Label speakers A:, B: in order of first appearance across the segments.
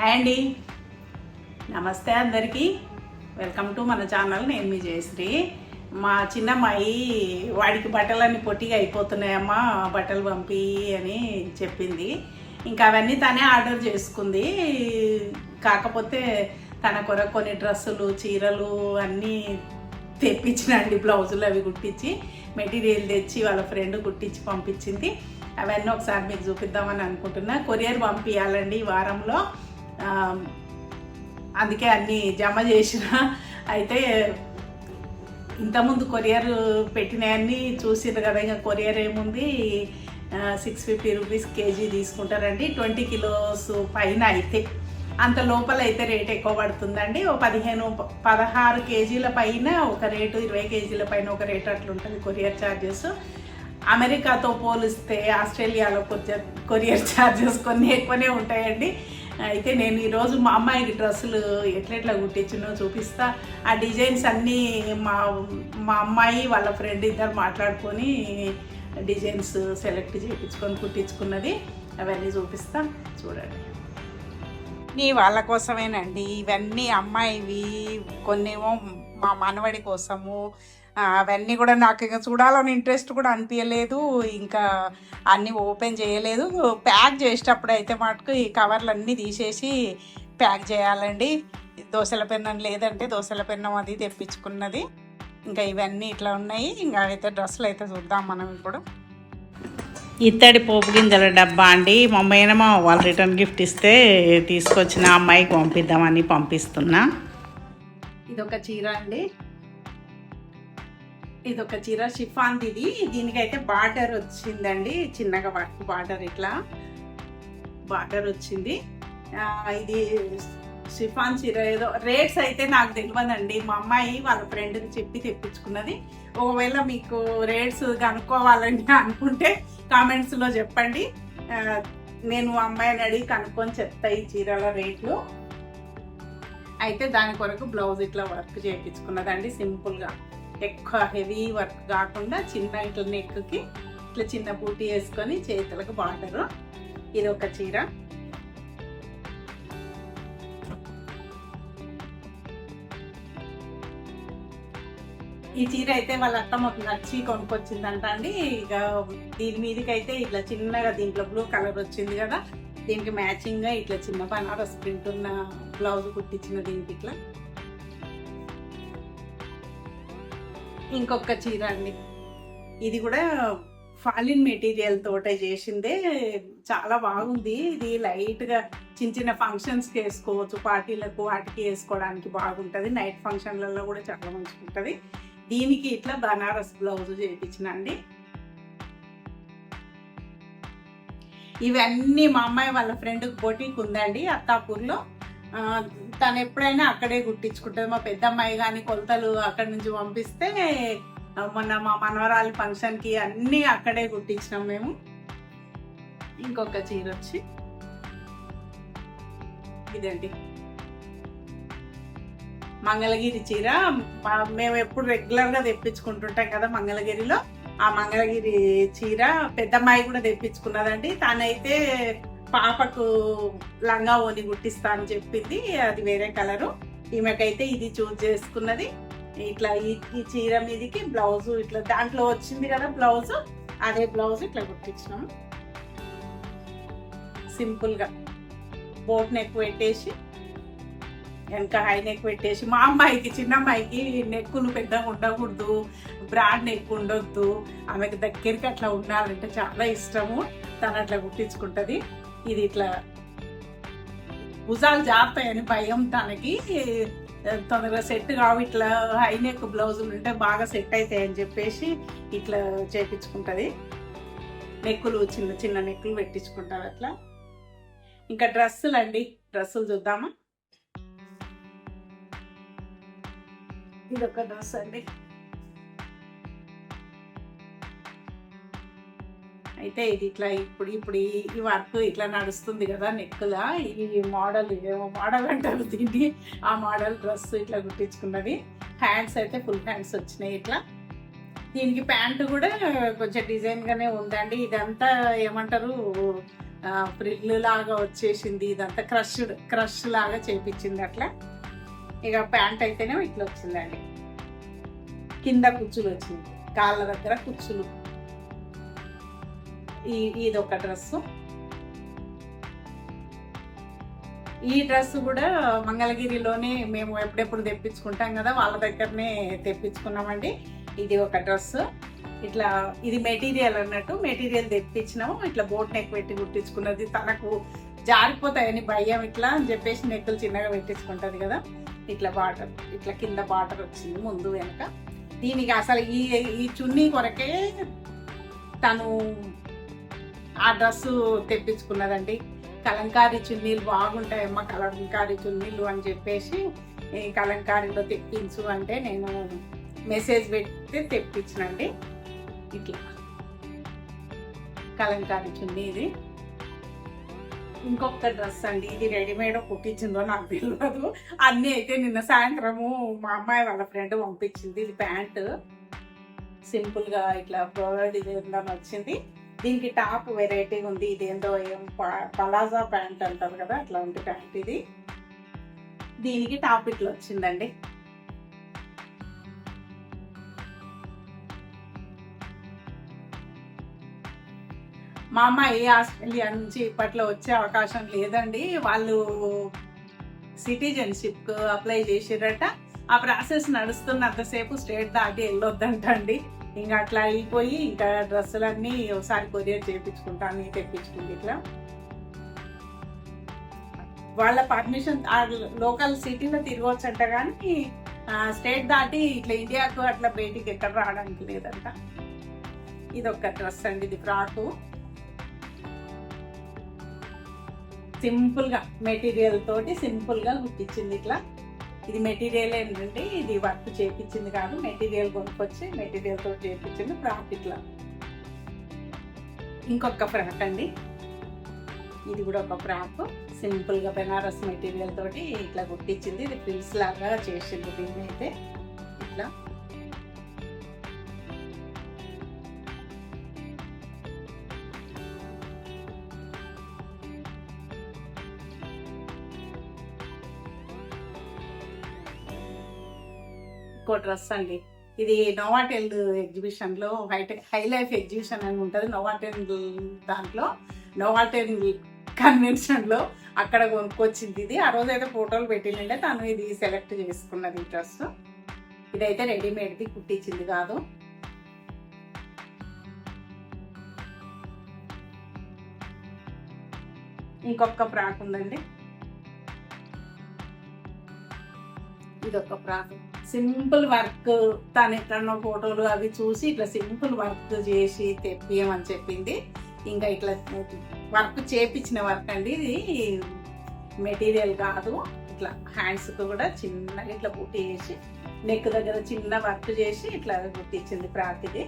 A: Hi అండి. నమస్తే అందరికీ. వెల్కమ్ టు మన ఛానల్. నేను మీ జయశ్రీ. మా చిన్నమ్మాయి వాడికి బట్టలన్నీ పొట్టిగా అయిపోతున్నాయమ్మా బట్టలు పంపి అని చెప్పింది. ఇంకా అవన్నీ తనే ఆర్డర్ చేసుకుంది. కాకపోతే తన కొరకు కొన్ని డ్రెస్సులు చీరలు అన్నీ తెప్పించినండి బ్లౌజులు అవి కుట్టించి మెటీరియల్ తెచ్చి వాళ్ళ ఫ్రెండ్ కుట్టించి పంపించింది. అవన్నీ ఒకసారి మీకు చూపిద్దామని అనుకుంటున్నా. కొరియర్ పంపించాలండి ఈ వారంలో. అందుకే అన్నీ జమ చేసిన. అయితే ఇంతకుముందు కొరియర్ పెట్టినవన్నీ చూసింది కదా ఇంకా కొరియర్ ఏముంది? సిక్స్ ఫిఫ్టీ రూపీస్ కేజీ తీసుకుంటారండి. ట్వంటీ కిలోస్ పైన అయితే. అంత లోపల అయితే రేట్ ఎక్కువ పడుతుందండి. ఓ పదిహేను పదహారు కేజీల పైన ఒక రేటు ఇరవై కేజీల పైన ఒక రేటు అట్లుంటుంది కొరియర్ ఛార్జెస్ అమెరికాతో పోలిస్తే ఆస్ట్రేలియాలో కొంచెం కొరియర్ ఛార్జెస్ కొన్ని ఎక్కువనే ఉంటాయండి. అయితే నేను ఈరోజు మా అమ్మాయికి డ్రెస్సులు ఎట్లెట్లా కుట్టించినో చూపిస్తా. ఆ డిజైన్స్ అన్నీ మా మా అమ్మాయి వాళ్ళ ఫ్రెండ్ ఇద్దరు మాట్లాడుకొని డిజైన్స్ సెలెక్ట్ చేయించుకొని కుట్టించుకున్నది. అవన్నీ చూపిస్తా. చూడండి. నీ వాళ్ళ కోసమేనండి. ఇవన్నీ అమ్మాయివి కొన్నేమో మా మనవడి కోసము అవన్నీ కూడా నాకు ఇంకా చూడాలని ఇంట్రెస్ట్ కూడా అనిపించలేదు ఇంకా అన్నీ ఓపెన్ చేయలేదు. ప్యాక్ చేసేటప్పుడు అయితే మటుకు ఈ కవర్లు అన్నీ తీసేసి ప్యాక్ చేయాలండి. దోశల పెన్నం లేదంటే దోశల పెన్నం అది తెప్పించుకున్నది. ఇంకా ఇవన్నీ ఇట్లా ఉన్నాయి. ఇంకా అయితే డ్రెస్సులు అయితే చూద్దాం మనం ఇప్పుడు. ఇత్తడి పోపు గింజల డబ్బా అండి. మా అమ్మాయినమా వాళ్ళు రిటర్న్ గిఫ్ట్ ఇస్తే తీసుకొచ్చిన అమ్మాయికి పంపిద్దామని పంపిస్తున్నా. ఇదొక చీర అండి. ఇది ఒక చీర షిఫాన్ ఇది. దీనికైతే బార్డర్ వచ్చిందండి. చిన్నగా వర్క్ బార్డర్ ఇట్లా. బార్డర్ వచ్చింది. ఇది షిఫాన్ చీర ఏదో రేట్స్ అయితే నాకు తెలియదండి మా అమ్మాయి వాళ్ళ ఫ్రెండ్కి చెప్పి తెప్పించుకున్నది. ఒకవేళ మీకు రేట్స్ కనుక్కోవాలని అనుకుంటే కామెంట్స్లో చెప్పండి. నేను అమ్మాయిని అడిగి కనుక్కొని చెప్తా ఈ చీరల రేట్లు. అయితే దాని కొరకు బ్లౌజ్ ఇట్లా వర్క్ చేయించుకున్నదండి సింపుల్గా. ఎక్కువ హెవీ వర్క్ కాకుండా చిన్న ఇట్లా నెక్కి ఇట్లా చిన్న బూటీ వేసుకొని చేతులకు బార్డర్ ఇది ఒక చీర. ఈ చీర అయితే వాళ్ళ అత్త మాకు నచ్చి కొనుక్కొచ్చిందంట అండి. ఇక దీని మీదకి అయితే ఇట్లా చిన్నగా దీంట్లో బ్లూ కలర్ వచ్చింది కదా. దీనికి మ్యాచింగ్గా ఇట్లా చిన్న బనారస్ ప్రింట్ ఉన్న బ్లౌజ్ కుట్టించిన దీనికి ఇట్లా. ఇంకొక చీర అండి. ఇది కూడా ఫాలిన్ మెటీరియల్ తోటే చేసిందే. చాలా బాగుంది. ఇది లైట్గా చిన్న చిన్న ఫంక్షన్స్కి వేసుకోవచ్చు. పార్టీలకు వాటికి వేసుకోవడానికి బాగుంటుంది. నైట్ ఫంక్షన్లలో కూడా చాలా మంచిగా ఉంటుంది దీనికి ఇట్లా బనారస్ బ్లౌజ్ చేయించినండి ఇవన్నీ మా అమ్మాయి వాళ్ళ ఫ్రెండ్కి పోటీకి ఉందండి అత్తాపూర్లో. తను ఎప్పుడైనా అక్కడే కుట్టించుకుంటుంది మా పెద్దమ్మాయి కానీ కొలతలు అక్కడి నుంచి పంపిస్తే మొన్న మా మనవరాలి ఫంక్షన్కి అన్నీ అక్కడే కుట్టించినాం మేము. ఇంకొక చీర వచ్చి ఇదండి మంగళగిరి చీర. మేము ఎప్పుడు రెగ్యులర్గా తెప్పించుకుంటుంటాం కదా మంగళగిరిలో. ఆ మంగళగిరి చీర పెద్దమ్మాయి కూడా తెప్పించుకున్నదండి. తనైతే పాపకు లంగా ఓని గుట్టిస్తా అని చెప్పింది అది వేరే కలరు. ఈమెకైతే ఇది చూజ్ చేసుకున్నది. ఇట్లా ఈ ఈ చీర మీదకి బ్లౌజ్ ఇట్లా దాంట్లో వచ్చింది కదా బ్లౌజ్ అదే బ్లౌజ్ ఇట్లా కుట్టించినాము సింపుల్గా. బోట్ నెక్ పెట్టేసి వెనక హై నెక్ పెట్టేసి మా అమ్మాయికి చిన్న అమ్మాయికి నెక్కులు పెద్దగా ఉండకూడదు బ్రాడ్ నెక్ ఉండొద్దు. ఆమెకు దగ్గరికి అట్లా ఉండాలంటే చాలా ఇష్టము. తను అట్లా కుట్టించుకుంటుంది. ఇది ఇట్లా భుజాలు జారుతాయని భయం తనకి. తొందరగా సెట్ కావు ఇట్లా హైనెక్ బ్లౌజులు ఉంటే బాగా సెట్ అవుతాయని చెప్పేసి ఇట్లా చేపించుకుంటుంది. నెక్కులు చిన్న చిన్న నెక్కులు పెట్టించుకుంటారు అట్లా. ఇంకా డ్రెస్సులు అండి డ్రెస్సులు చూద్దామా? ఇది ఒక డ్రెస్ అండి. అయితే ఇది ఇట్లా ఇప్పుడు ఇప్పుడు ఈ- వర్క్ ఇట్లా నడుస్తుంది కదా నెక్కులా. ఈ మోడల్ ఏమో మోడల్ అంటారు దీన్ని. ఆ మోడల్ డ్రెస్ ఇట్లా కుట్టించుకున్నది. హ్యాండ్స్ అయితే ఫుల్ హ్యాండ్స్ వచ్చినాయి ఇట్లా. దీనికి ప్యాంటు కూడా కొంచెం డిజైన్గానే ఉందండి. ఇదంతా ఏమంటారు? ఫ్రిల్ లాగా వచ్చేసింది. ఇదంతా క్రష్ క్రష్ లాగా చేపించింది అట్లా. ఇక ప్యాంట్ అయితేనే ఇట్లా వచ్చిందండి. కింద కుచ్చులు వచ్చింది. కాళ్ళ దగ్గర కుచ్చులు. ఈ ఇది ఒక డ్రెస్సు. ఈ డ్రెస్ కూడా మంగళగిరిలోనే మేము ఎప్పుడెప్పుడు తెప్పించుకుంటాం కదా వాళ్ళ దగ్గరనే తెప్పించుకున్నామండి. ఇది ఒక డ్రెస్ ఇట్లా ఇది మెటీరియల్ అన్నట్టు మెటీరియల్ తెప్పించినాము. ఇట్లా బోట్ నెక్ పెట్టి కుట్టించుకున్నది. తనకు జారిపోతాయని భయం ఇట్లా అని చెప్పేసి నెక్కులు చిన్నగా పెట్టించుకుంటుంది కదా. ఇట్లా బాటర్ ఇట్లా కింద బాటర్ వచ్చింది ముందు వెనక. దీనికి అసలు ఈ ఈ చున్నీ కొరకే తను ఆ డ్రెస్ తెప్పించుకున్నదండి. కలంకారీ చున్నీలు బాగుంటాయమ్మా కలంకారీ చున్నీలు అని చెప్పేసి ఈ కలంకారీలో తెప్పించు అంటే నేను మెసేజ్ పెట్టి తెప్పించినండి. ఇట్లా. కలంకారీ చున్నీ ఇది ఇంకొక డ్రెస్ అండి ఇది రెడీమేడ్ కుట్టించిందో నాకు తెలియదు అన్నీ అయితే నిన్న సాయంత్రము మా అమ్మాయి వాళ్ళ ఫ్రెండ్ పంపించింది ఇది ప్యాంటు. సింపుల్గా ఇట్లా ఫ్లోరల్ డిజైన్ వచ్చింది. దీనికి టాప్ వెరైటీ ఉంది. ఇది ఏందో ఏం ప- పలాజా ప్యాంట్ అంటారు కదా అట్లాంటి ప్యాంట్ ఇది. దీనికి టాప్ ఇట్లా వచ్చిందండి. మా అమ్మాయి ఆస్ట్రేలియా నుంచి ఇప్పట్లో వచ్చే అవకాశం లేదండి. వాళ్ళు సిటిజన్షిప్ అప్లై చేసిరట. ఆ ప్రాసెస్ నడుస్తున్నంతసేపు స్టేట్ దాటి వెళ్ళొద్దంట అండి ఇంకా అట్లా అయిపోయి ఇంకా డ్రెస్సులన్నీ ఒకసారి కొరియర్ చేయించుకుంటాను తెప్పించుకుంది ఇట్లా. వాళ్ళ పర్మిషన్ లోకల్ సిటీలో తిరగవచ్చంట కానీ స్టేట్ దాటి ఇట్లా ఇండియాకు అట్లా బయటికి ఎక్కడ రావడానికి లేదంట. ఇది ఒక డ్రెస్ అండి ఇది ఫ్రాకు. సింపుల్గా మెటీరియల్ తోటి సింపుల్గా కుట్టించింది ఇట్లా. ఇది మెటీరియల్ ఏంటంటే ఇది వర్క్ చేపించింది కాదు మెటీరియల్ కొనుక్కొచ్చి మెటీరియల్ తోటి చేపించింది ఫ్రాక్ ఇట్లా ఇంకొక ఫ్రాక్ అండి. ఇది కూడా ఒక ఫ్రాక్. సింపుల్గా బెనారస్ మెటీరియల్ తోటి ఇట్లా కుట్టించింది. ఇది ఫ్రిల్స్ లాగా చేసింది దీన్ని అయితే ఇట్లా. ఇంకో డ్రెస్ అండి. ఇది నోవాటెల్ ఎగ్జిబిషన్లో హైటెక్ హై లైఫ్ ఎగ్జిబిషన్ అని ఉంటుంది. నోవాటెల్ దాంట్లో నోవాటెల్ కన్వెన్షన్లో అక్కడ కొనుక్కొచ్చింది ఇది. ఆ రోజు అయితే ఫోటోలు పెట్టిండే తను ఇది సెలెక్ట్ చేసుకున్నది డ్రెస్ ఇదైతే రెడీమేడ్ది కుట్టించింది కాదు. ఇంకొక ఫ్రాక్ ఉందండి. ఇది ఒక ఫ్రాక్. సింపుల్ వర్క్ తను ఎక్కడనో ఫోటోలు అవి చూసి ఇట్లా సింపుల్ వర్క్ చేసి తెప్పియమని చెప్పింది. ఇంకా ఇట్లా వర్క్ చేపించిన వర్క్ అండి ఇది. మెటీరియల్ కాదు. ఇట్లా హ్యాండ్స్కి కూడా చిన్నగా ఇట్లా బుట్టి చేసి నెక్ దగ్గర చిన్న వర్క్ చేసి ఇట్లా కుట్టించింది ప్రాతిది.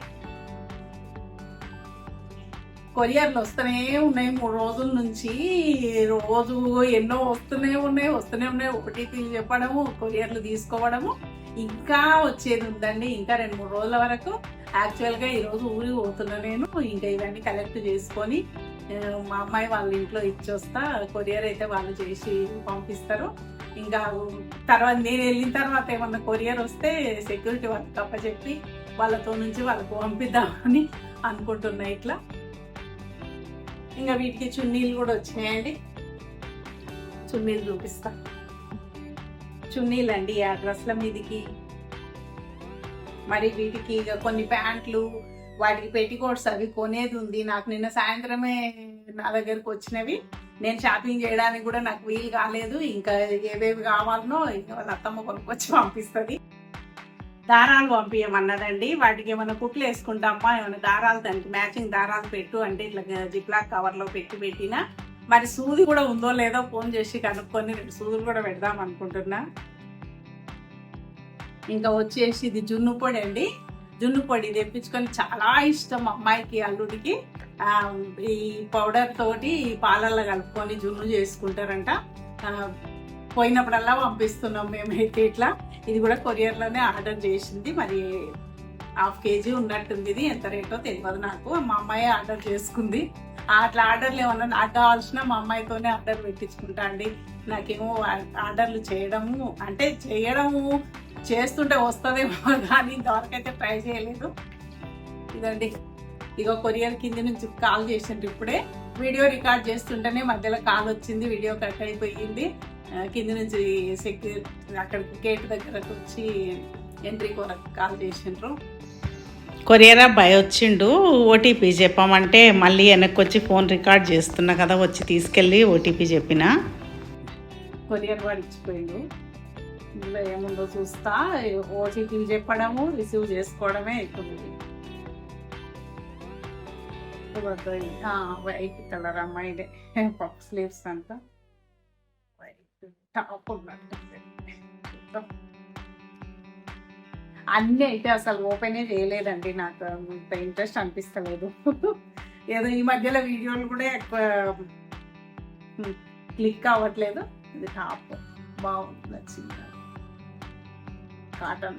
A: కొరియర్లు వస్తూనే ఉన్నాయి. మూడు రోజుల నుంచి రోజు ఎన్నో వస్తూనే ఉన్నాయి వస్తూనే ఉన్నాయి. ఒకటి చెప్పడము కొరియర్లు తీసుకోవడము. ఇంకా వచ్చేది ఉందండి. ఇంకా రెండు మూడు రోజుల వరకు యాక్చువల్గా ఈరోజు ఊరికి పోతున్నా నేను. ఇంకా ఇవన్నీ కలెక్ట్ చేసుకొని మా అమ్మాయి వాళ్ళ ఇంట్లో ఇచ్చొస్తా. కొరియర్ అయితే వాళ్ళు చేసి పంపిస్తారు. ఇంకా తర్వాత నేను వెళ్ళిన తర్వాత ఏమన్నా కొరియర్ వస్తే సెక్యూరిటీ వాళ్ళకి తప్పచెప్పి వాళ్ళతో నుంచి వాళ్ళకు పంపిద్దామని అనుకుంటున్నా ఇట్లా. ఇంకా వీటికి చున్నీలు కూడా వచ్చినాయండి. చున్నీలు చూపిస్తాను చున్నీలు అండి ఆ డ్రెస్ల మీదకి. మరి వీటికి ఇక కొన్ని ప్యాంట్లు వాటికి పెట్టికోట్స్ అవి కొనేది ఉంది. నాకు నిన్న సాయంత్రమే నా దగ్గరకు వచ్చినవి. నేను షాపింగ్ చేయడానికి కూడా నాకు వీలు కాలేదు. ఇంకా ఏవేవి కావాలనో ఇంకా వాళ్ళ అత్తమ్మ కొనుక్కొచ్చి పంపిస్తుంది. దారాలు పంపించమన్నదండి వాటికి ఏమైనా కుట్లు వేసుకుంటామా? ఏమైనా దారాలు దానికి మ్యాచింగ్ దారాలు పెట్టు అంటే ఇట్లా జిప్లాక్ కవర్లో పెట్టి పెట్టినా మరి సూది కూడా ఉందో లేదో ఫోన్ చేసి కనుక్కొని రెండు సూదులు కూడా పెడదాం అనుకుంటున్నా. ఇంకా వచ్చేసి ఇది జున్ను పొడి అండి. జున్ను పొడి తెప్పించుకొని చాలా ఇష్టం అమ్మాయికి అల్లుడికి. ఈ పౌడర్ తోటి పాలల్లో కలుపుకొని జున్ను చేసుకుంటారంట. పోయినప్పుడల్లా పంపిస్తున్నాం మేమైతే ఇట్లా. ఇది కూడా కొరియర్లోనే ఆర్డర్ చేసింది. మరి హాఫ్ కేజీ ఉన్నట్టుంది ఇది. ఎంత రేటో తెలియదు నాకు. మా అమ్మాయి ఆర్డర్ చేసుకుంది. అట్లా ఆర్డర్లు ఏమన్నా నాకు కావాల్సిన మా అమ్మాయితోనే ఆర్డర్ పెట్టించుకుంటా అండి. నాకేమో ఆర్డర్లు చేయడము అంటే చేయడము చేస్తుంటే వస్తుందేమో కానీ ఇంతవరకైతే ట్రై చేయలేదు. ఇదండి. ఇగో కొరియర్ కింద నుంచి కాల్ చేసిండ్రు ఇప్పుడే. వీడియో రికార్డ్ చేస్తుంటేనే మధ్యలో కాల్ వచ్చింది వీడియో కట్ అయిపోయింది. కింద నుంచి సెక్యూరిటీ అక్కడికి గేట్ దగ్గరకు వచ్చి ఎంట్రీ కొరకు కాల్ చేసిండ్రు.
B: కొరియర్ అబ్బాయి వచ్చిండు ఓటీపీ చెప్పామంటే మళ్ళీ వెనక్కి వచ్చి ఫోన్ రికార్డ్ చేస్తున్నా కదా వచ్చి తీసుకెళ్ళి ఓటీపీ చెప్పిన.
A: కొరియర్ వాడు ఇచ్చిపోయిండు. ఇందులో ఏముందో చూస్తా ఓటీపీ చెప్పడము రిసీవ్ చేసుకోవడమే ఎక్కువ. వైట్ కలర్ అమ్మాయిదే. పఫ్ స్లీవ్స్ అంతా. వైట్ టాప్ ఉన్నట్టు అన్నీ అయితే అసలు ఓపెనే చేయలేదండి నాకు. అంత ఇంట్రెస్ట్ అనిపిస్తలేదు. ఏదో ఈ మధ్యలో వీడియోలు కూడా ఎక్కువ క్లిక్ అవ్వట్లేదు. ఇది టాప్ బాగుంది నచ్చింది. కాటన్.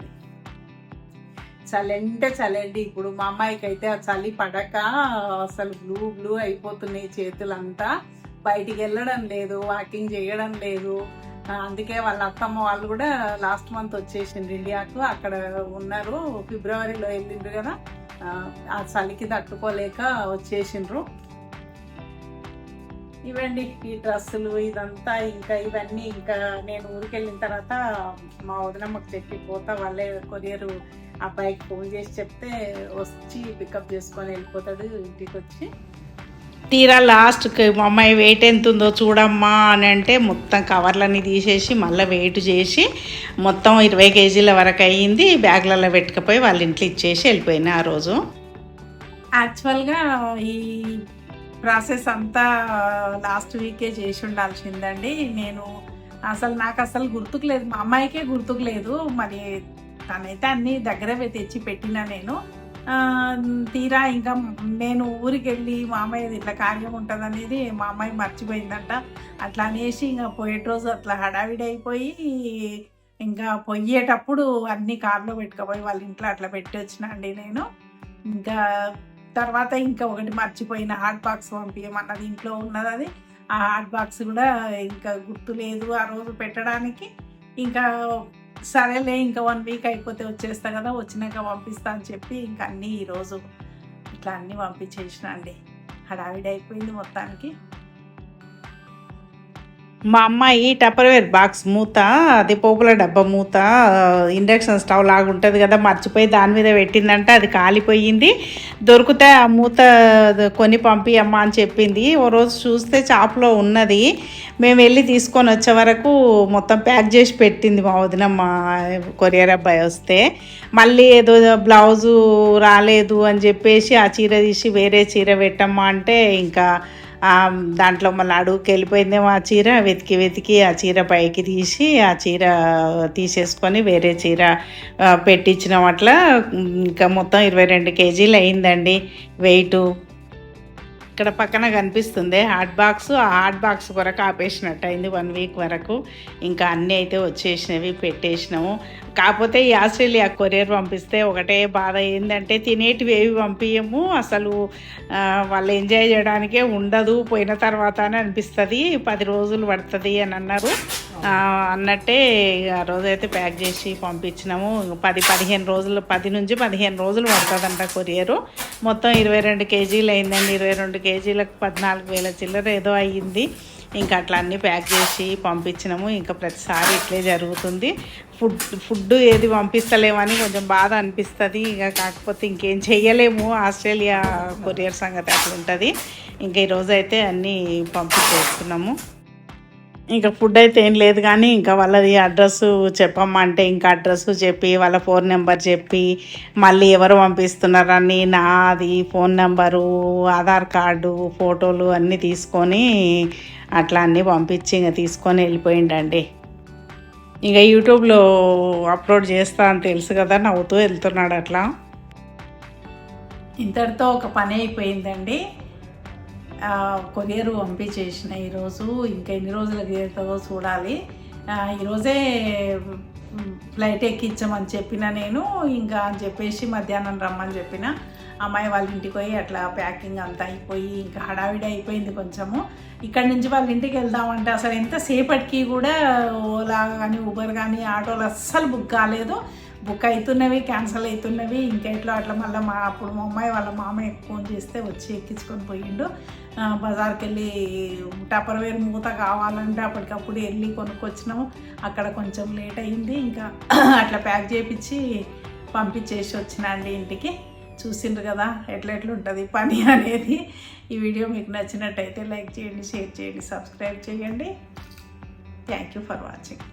A: చలి అంటే చలండి. ఇప్పుడు మా అమ్మాయికి అయితే ఆ చలి పడక అసలు బ్లూ బ్లూ అయిపోతున్నాయి చేతులంతా. బయటికి వెళ్ళడం లేదు వాకింగ్ చేయడం లేదు. అందుకే వాళ్ళ అత్తమ్మ వాళ్ళు కూడా లాస్ట్ మంత్ వచ్చేసిండ్రు ఇండియాకు. అక్కడ ఉన్నారు. ఫిబ్రవరిలో వెళ్ళిండ్రు కదా. ఆ, చలికి తట్టుకోలేక వచ్చేసిండ్రు. ఇవండి ఈ డ్రెస్సులు ఇదంతా ఇంకా ఇవన్నీ ఇంకా నేను ఊరికి వెళ్ళిన తర్వాత మా వదినమ్మకు చెప్పి పోతా. వాళ్ళే కొరియర్ అబ్బాయికి ఫోన్ చేసి చెప్తే వచ్చి పికప్ చేసుకొని వెళ్ళిపోతాడు ఇంటికి వచ్చి
B: తీరా లాస్ట్కి మా అమ్మాయి వెయిట్ ఎంత ఉందో చూడమ్మా అని అంటే మొత్తం కవర్లన్నీ తీసేసి మళ్ళీ వెయిట్ చేసి మొత్తం ఇరవై కేజీల వరకు అయ్యింది. బ్యాగ్లలో పెట్టుకుపోయి వాళ్ళ ఇంట్లో ఇచ్చేసి వెళ్ళిపోయినా ఆ రోజు.
A: యాక్చువల్గా ఈ ప్రాసెస్ అంతా లాస్ట్ వీకే చేసి ఉండాల్సిందండి. నేను అసలు నాకు అసలు గుర్తుకు లేదు. మా అమ్మాయికే గుర్తుకు లేదు. మరి తనైతే అన్ని దగ్గర తెచ్చి పెట్టినా నేను. తీరా ఇంకా నేను ఊరికి వెళ్ళి మా అమ్మాయి ఇట్లా కార్యం ఉంటుంది అనేది మా అమ్మాయి మర్చిపోయిందంట. అట్లా అనేసి ఇంకా పోయేట రోజు అట్లా హడావిడి అయిపోయి ఇంకా పోయేటప్పుడు అన్ని కార్లో పెట్టుకుపోయి వాళ్ళ ఇంట్లో అట్లా పెట్టి వచ్చిన అండి నేను. ఇంకా తర్వాత ఇంకా ఒకటి మర్చిపోయిన హాట్ బాక్స్ పంపించమన్నది ఇంట్లో ఉన్నది అది. ఆ హాట్ బాక్స్ కూడా ఇంకా గుర్తు లేదు ఆ రోజు పెట్టడానికి. ఇంకా సరేలే ఇంకా వన్ వీక్ అయిపోతే వచ్చేస్తా కదా వచ్చినాక పంపిస్తా అని చెప్పి ఇంకా అన్నీ ఈరోజు ఇట్లా అన్నీ పంపించేసిన అండి. హడావిడి అయిపోయింది మొత్తానికి.
B: మా అమ్మాయి టపర్వేర్ బాక్స్ మూత అది పోపుల డబ్బా మూత ఇండక్షన్ స్టవ్ లాగా ఉంటుంది కదా మర్చిపోయి దాని మీద పెట్టిందంటే అది కాలిపోయింది. దొరికితే ఆ మూత కొని పంపి అమ్మ అని చెప్పింది. ఓ రోజు చూస్తే షాప్లో ఉన్నది. మేము వెళ్ళి తీసుకొని వచ్చే వరకు మొత్తం ప్యాక్ చేసి పెట్టింది మా వదిన మా కొరియర్ అబ్బాయి వస్తే. మళ్ళీ ఏదో బ్లౌజు రాలేదు అని చెప్పేసి ఆ చీర తీసి వేరే చీర పెట్టమ్మా అంటే ఇంకా దాంట్లో మళ్ళీ అడుగుకి వెళ్ళిపోయిందేమో ఆ చీర వెతికి వెతికి ఆ చీర పైకి తీసి ఆ చీర తీసేసుకొని వేరే చీర పెట్టించిన పెట్టించినాం అట్లా. ఇంకా మొత్తం ఇరవై రెండు కేజీలు అయిందండి. వెయిట్ ఇక్కడ పక్కన కనిపిస్తుంది. హాట్ బాక్స్ ఆ హాట్ బాక్స్ కొరకు ఆపేసినట్టు అయింది వన్ వీక్ వరకు. ఇంకా అన్నీ అయితే వచ్చేసినవి పెట్టేసినాము. కాకపోతే ఈ ఆస్ట్రేలియా కొరియర్ పంపిస్తే ఒకటే బాధ ఏంటంటే తినేటివి ఏవి పంపించము అసలు వాళ్ళు ఎంజాయ్ చేయడానికే ఉండదు. పోయిన తర్వాత అని అనిపిస్తుంది. పది రోజులు పడుతుంది అని అన్నారు. అన్నట్టే ఆ రోజైతే ప్యాక్ చేసి పంపించినాము. పది పదిహేను రోజులు పది నుంచి పదిహేను రోజులు పడుతుందంట కొరియరు. మొత్తం ఇరవై రెండు కేజీలు అయిందండి. ఇరవై రెండు కేజీలకు పద్నాలుగు వేల చిల్లర ఏదో అయ్యింది. ఇంకా అట్లా అన్నీ ప్యాక్ చేసి పంపించినాము. ఇంకా ప్రతిసారి ఇట్లే జరుగుతుంది. ఫుడ్ ఫుడ్ ఏది పంపిస్తలేమని కొంచెం బాధ అనిపిస్తుంది. ఇక కాకపోతే ఇంకేం చెయ్యలేము. ఆస్ట్రేలియా కొరియర్ సంగతి అట్లా ఉంటుంది ఇంకా ఈరోజు అయితే అన్నీ పంపించేస్తున్నాము ఇంకా ఫుడ్ అయితే ఏం లేదు కానీ ఇంకా వాళ్ళది అడ్రస్ చెప్పమంటే ఇంకా అడ్రస్ చెప్పి వాళ్ళ ఫోన్ నెంబర్ చెప్పి మళ్ళీ ఎవరు పంపిస్తున్నారని నాది ఫోన్ నెంబరు ఆధార్ కార్డు ఫోటోలు అన్నీ తీసుకొని అట్లా అన్నీ పంపించి ఇంకా తీసుకొని వెళ్ళిపోయిండండి. ఇంకా యూట్యూబ్లో అప్లోడ్ చేస్తా అని తెలుసు కదా నవ్వుతూ వెళ్తున్నాడు అట్లా.
A: ఇంతటితో ఒక పని అయిపోయిందండి. కొరియర్ పంపించేసిన ఈరోజు. ఇంకా ఎన్ని రోజులకి అవుతుందో చూడాలి. ఈరోజే ఫ్లైట్ ఎక్కించమని చెప్పిన నేను. ఇంకా అని చెప్పేసి మధ్యాహ్నం రమ్మని చెప్పిన. అమ్మాయి వాళ్ళ ఇంటికి పోయి అట్లా ప్యాకింగ్ అంతా అయిపోయి ఇంకా హడావిడి అయిపోయింది కొంచెము. ఇక్కడ నుంచి వాళ్ళ ఇంటికి వెళ్దామంటే అసలు ఎంతసేపటికి కూడా ఓలా కానీ ఊబర్ కానీ ఆటోలు అస్సలు బుక్ కాలేదు. బుక్ అవుతున్నవి క్యాన్సిల్ అవుతున్నవి ఇంకా ఎట్లా అట్లా మళ్ళీ మా అప్పుడు మా అమ్మాయి వాళ్ళ మామయ్య ఫోన్ చేస్తే వచ్చి ఎక్కించుకొని పోయిండు. బజార్కి వెళ్ళి టపర్వేర్ మూత కావాలంటే అప్పటికప్పుడు వెళ్ళి కొనుక్కొచ్చినాము. అక్కడ కొంచెం లేట్ అయింది. ఇంకా అట్లా ప్యాక్ చేయించి పంపించేసి వచ్చిన అండి ఇంటికి. చూసిండ్రు కదా ఎట్లా ఎట్లా ఉంటుంది పని అనేది. ఈ వీడియో మీకు నచ్చినట్టయితే లైక్ చేయండి షేర్ చేయండి సబ్స్క్రైబ్ చేయండి. Thank you for watching